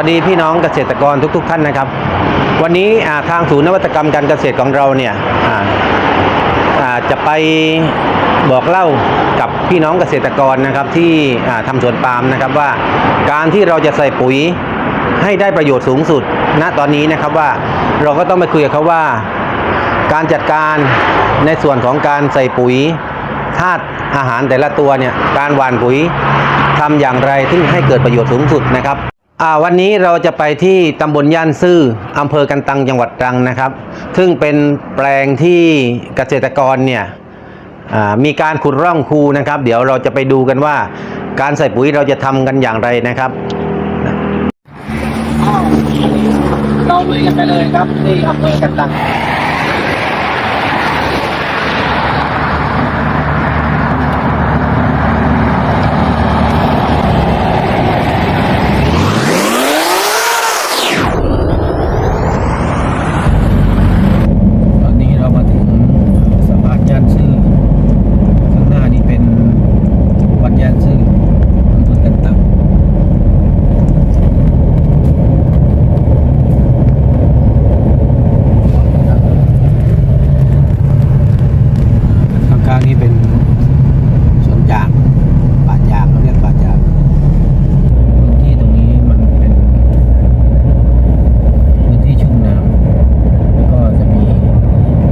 วัสดีพี่น้องเกษตรกรทุก ๆ ท่านนะครับ วันนี้ทางศูนย์นวัตกรรมการเกษตรของเราเนี่ยจะไปบอกเล่ากับพี่น้องเกษตรกรนะครับที่อ่าทำสวนปาล์มนะครับว่าการที่เราจะใส่ปุ๋ยให้ได้ประโยชน์สูงสุดณตอนนี้นะครับว่าเราก็ต้องไปคุยกับเขาว่า การจัดการในส่วนของการใส่ปุ๋ยธาตุอาหารแต่ละตัวเนี่ยการหว่านปุ๋ยทำอย่างไรที่ให้เกิดประโยชน์สูงสุดนะครับ วันนี้เราจะไปที่ตำบลย่านซื่ออำเภอกันตังจังหวัดตรังนะครับ ซึ่งเป็นแปลงที่เกษตรกรเนี่ยมีการขุดร่องคูนะครับ เดี๋ยวเราจะไปดูกันว่า การใส่ปุ๋ยเราจะทำกันอย่างไรนะครับเราลุยกันไปเลยครับที่อำเภอกันตัง ตอนนี้เรามาถึงสะพานย่านซื่อข้างหน้านี่เป็นวัดย่านซื่ออำเภอกันตังข้างๆนี่เป็นสวนยางป่ายางเราเรียกป่ายางพื้นที่ตรงนี้มันเป็นพื้นที่ชุ่มน้ำ แล้วก็จะมี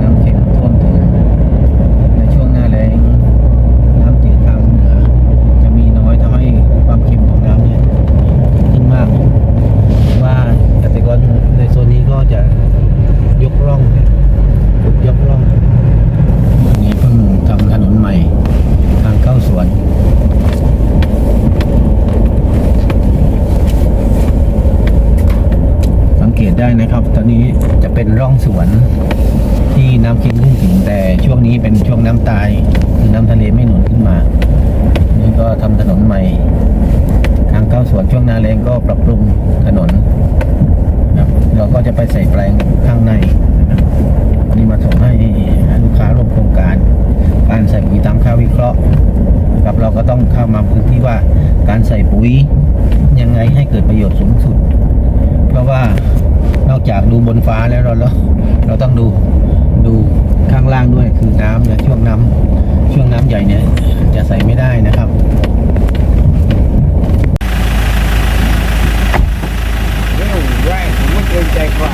น้ำเค็มท่วมถึงในช่วงหน้าแล้งน้ำจืดทางเหนือจะมีน้อยทำให้ความเค็มของน้ำเนี่ยขึ้นมากว่าเกษตรกรในโซนนี้ก็จะยกร่องเนี่ยขุดยกร่องอันนี้เพิ่งทำถนนใหม่ทางเข้าสวน สังเกต ได้นะครับ ตอนนี้จะเป็นร่องสวนที่น้ำเค็มขึ้นถึงแต่ช่วงนี้เป็นช่วงน้ำตาย คือน้ำทะเลไม่หนุนขึ้นมา นี่ก็ทำถนนใหม่ทางเข้าสวนช่วงนาแรงก็ปรับปรุงถนนนะครับเราก็จะไปใส่แปลงข้างในนะนี่มาส่งให้ลูกค้าร่วมโครงการ การใส่ปุ๋ยตามค่าวิเคราะห์ครับเราก็ต้องเข้ามาพื้นที่ว่าการใส่ปุ๋ยยังไงให้เกิดประโยชน์สูงสุด เพราะว่า อกจากดูบนฟ้าแล้วเราเราเราต้องดูดูข้างล่างด้วยคือน้ำเนี่ยช่วงน้ำช่วงน้ำใหญ่เนี่ย จะใส่ไม่ได้นะครับ เร็วแรงไม่เกรงใจใคร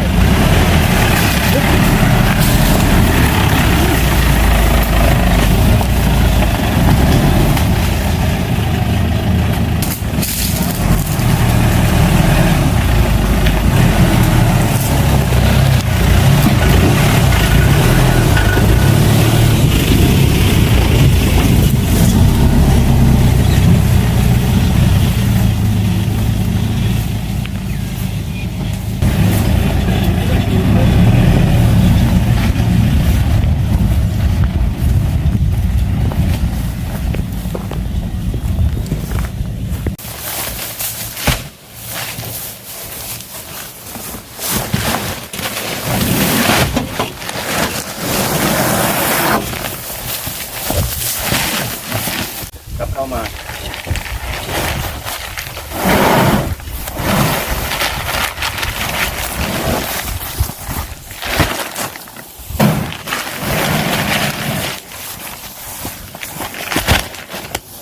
กลับ เข้ามา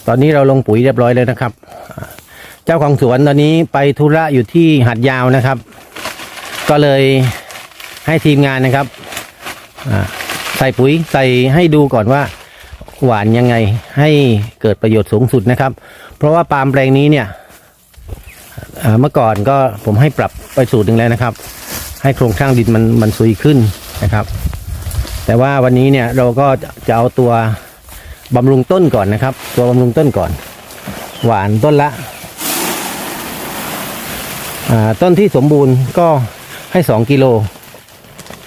ตอนนี้เราลงปุ๋ยเรียบร้อยเลยนะครับ เจ้าของสวนตอนนี้ไปธุระอยู่ที่หัดยาวนะครับ ก็เลยให้ทีมงานนะครับ ใส่ปุ๋ยใส่ให้ดูก่อนว่า หวานยังไงให้เกิดประโยชน์สูงสุดนะครับ เพราะว่าปาล์มแปลงนี้เนี่ยเมื่อก่อนก็ผมให้ปรับไปสูตรหนึ่งแล้วนะครับ ให้โครงสร้างดินมันมันซุยขึ้นนะครับ แต่ว่าวันนี้เนี่ยเราก็จะเอาตัวบำรุงต้นก่อนนะครับ ตัวบำรุงต้นก่อน หวานต้นละต้นที่สมบูรณ์ก็ให้สองกิโล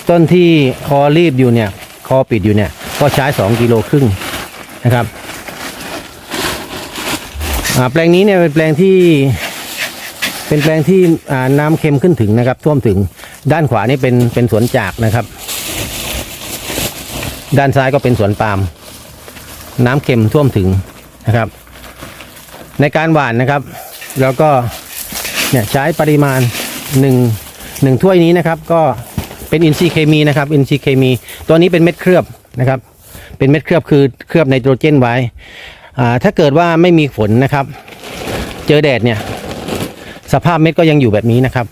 ต้นที่คอรีบอยู่เนี่ย คอปิดอยู่เนี่ย ก็ใช้สองกิโลครึ่ง นะครับแปลงนี้เนี่ยเป็นแปลงที่เป็นแปลงที่น้ำเค็มขึ้นถึงนะครับ ท่วมถึงด้านขวานี่เป็นเป็นสวนจากนะครับ ด้านซ้ายก็เป็นสวนปาล์มน้ำเค็มท่วมถึงนะครับ ในการหว่านนะครับ แล้วก็เนี่ยใช้ปริมาณหนึ่งหนึ่งถ้วยนี้นะครับ ก็เป็นอินทรีย์เคมีนะครับอินทรีย์เคมี ตัวนี้เป็นเม็ดเคลือบนะครับ เป็นเม็ดเคลือบคือเคลือบไนโตรเจนไว้อ่าถ้าเกิดว่าไม่มีฝนนะครับ เจอแดดเนี่ย สภาพเม็ดก็ยังอยู่แบบนี้นะครับ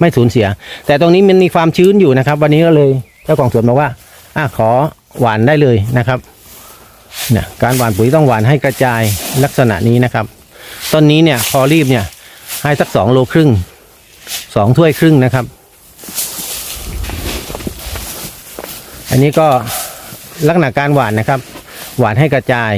ไม่สูญเสีย แต่ตรงนี้มันมีความชื้นอยู่นะครับ วันนี้ก็เลยเจ้าของสวนบอกว่าอะขอหวานได้เลยนะครับเนี่ยการหว่านปุ๋ยต้องหว่านให้กระจายลักษณะนี้นะครับต้นนี้เนี่ยพอรีบเนี่ยให้สักสองโลครึ่งสองถ้วยครึ่งนะครับ อันนี้ก็ ลักษณะการหวานนะครับ หวานให้กระจาย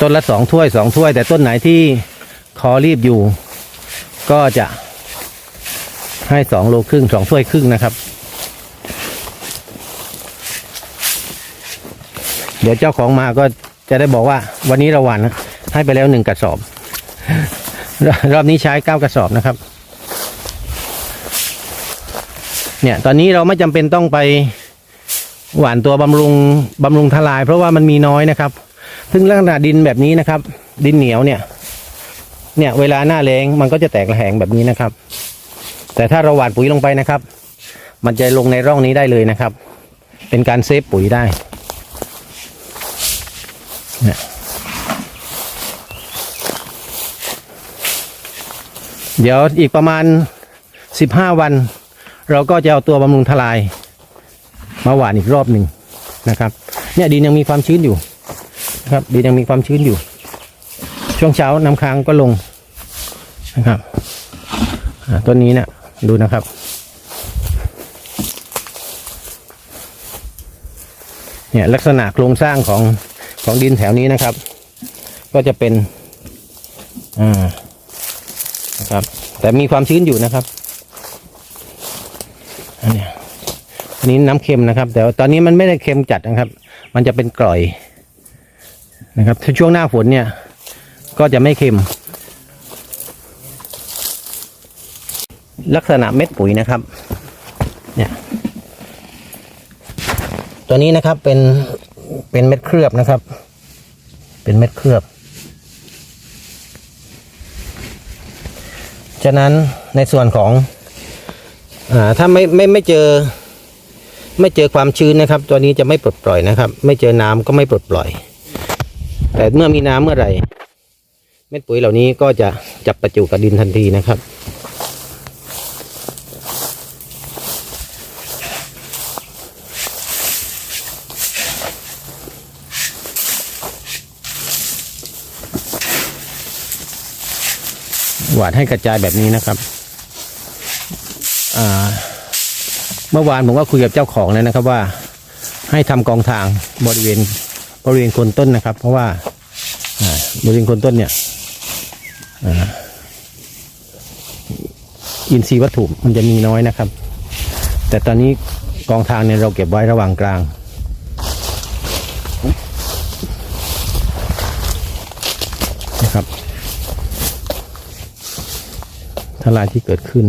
ต้นละสองถ้วยสองถ้วย แต่ต้นไหนที่คอรีบอยู่ ก็จะให้สองโลครึ่งสองถ้วยครึ่งนะครับ เดี๋ยวเจ้าของมาก็จะได้บอกว่าวันนี้เราหวานให้ไปแล้วหนึ่งกระสอบ รอบนี้ใช้เก้ากระสอบนะครับ เนี่ยตอนนี้เราไม่จำเป็นต้องไปหว่านตัวบำรุงบำรุงทลาย เพราะว่ามันมีน้อยนะครับ ซึ่งลักษณะดินแบบนี้นะครับ ดินเหนียวเนี่ย เนี่ยเวลาหน้าแรงมันก็จะแตกระแหงแบบนี้นะครับ แต่ถ้าเราหว่านปุ๋ยลงไปนะครับ มันจะลงในร่องนี้ได้เลยนะครับ เป็นการเซฟปุ๋ยได้เนี่ยเดี๋ยวอีกประมาณสิบห้าวัน เราก็จะเอาตัวบำรุงทลาย มาหว่านอีกรอบหนึ่งนะครับ เนี่ยดินยังมีความชื้นอยู่นะครับดินยังมีความชื้นอยู่ ช่วงเช้าน้ำค้างก็ลงนะครับต้นนี้เนะดูนะครับเนี่ยลักษณะโครงสร้างของของดินแถวนี้นะครับ ก็จะเป็นอ่านะครับ แต่มีความชื้นอยู่นะครับอันเนี้ยอั นนี้น้ำเค็มนะครับ แต่ตอนนี้มันไม่ได้เค็มจัดนะครับ มันจะเป็นกร่อยนะครับถ้าช่วงหน้าฝนเนี่ย ก็จะไม่เค็ม ลักษณะเม็ดปุ๋ยนะครับ เนี่ย ตัวนี้นะครับเป็นเป็นเม็ดเคลือบนะครับ เป็นเม็ดเคลือบฉะนั้นในส่วนของอ่าถ้าไม่ไม่ไม่เจอ ไม่เจอความชื้นนะครับ ตัวนี้จะไม่ปลดปล่อยนะครับ ไม่เจอน้ำก็ไม่ปลดปล่อย แต่เมื่อมีน้ำเมื่อไหร่เม็ดปุ๋ยเหล่านี้ก็จะจับประจุกับดินทันทีนะครับหวานให้กระจายแบบนี้นะครับ อ่า เมื่อวานผมก็คุยกับเจ้าของแล้วนะครับว่า ให้ทำกองทางบริเวณบริเวณคนต้นนะครับ เพราะว่าอบริเวณคนต้นเนี่ยอินทรีย์วัตถุมันจะมีน้อยนะครับ แต่ตอนนี้กองทางเนี่ยเราเก็บไว้ระหว่างกลางนะครับทลายที่เกิดขึ้น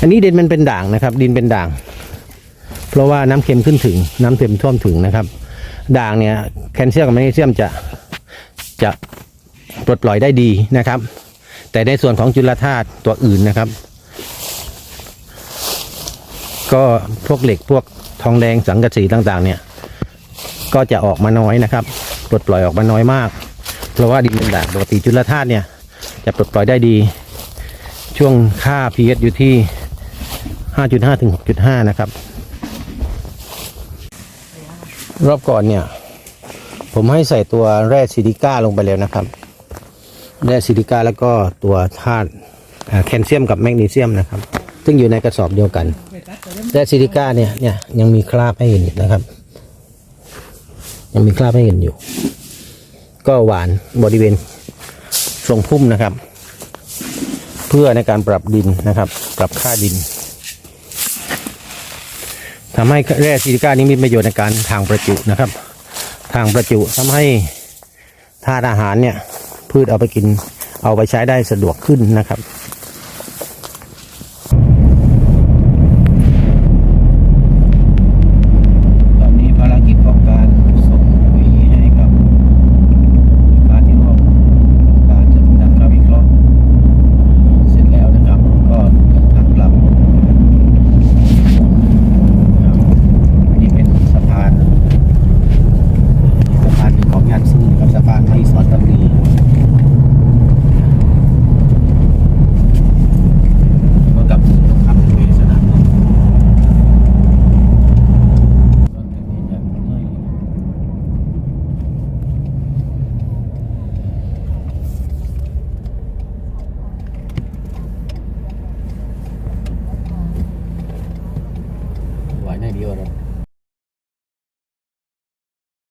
อันนี้ดินมันเป็นด่างนะครับ ดินเป็นด่าง เพราะว่าน้ำเค็มขึ้นถึง น้ำเค็มท่วมถึงนะครับ ด่างเนี่ยแคลเซียมกับแมกนีเซียมจะจะปลดปล่อยได้ดีนะครับ แต่ในส่วนของจุลธาตุตัวอื่นนะครับ ก็พวกเหล็กพวกทองแดงสังกะสีต่างๆ เนี่ย ก็จะออกมาน้อยนะครับ ปลดปล่อยออกมาน้อยมาก เพราะว่าดินเป็นด่างปกติจุลธาตุเนี่ย จะปลดปล่อยได้ดี ช่วงค่า pH อยู่ที่ 5.5 ถึง 6.5 นะครับ รอบก่อนเนี่ย ผมให้ใส่ตัวแร่ซิลิก้าลงไปแล้วนะครับ แร่ซิลิก้าแล้วก็ตัวธาตุแคลเซียมกับแมกนีเซียมนะครับ ซึ่งอยู่ในกระสอบเดียวกัน แร่ซิลิก้าเนี่ยเนี่ยยังมีคราบให้เห็นนะครับ ยังมีคราบให้เห็นอยู่ ก็หวานบริเวณทรงพุ่มนะครับ เพื่อในการปรับดินนะครับ ปรับค่าดิน ทำให้แร่ซิลิก้านี้มีประโยชน์ในการทางประจุนะครับ ทางประจุทำให้ธาตุอาหารเนี่ยพืชเอาไปกินเอาไปใช้ได้สะดวกขึ้นนะครับ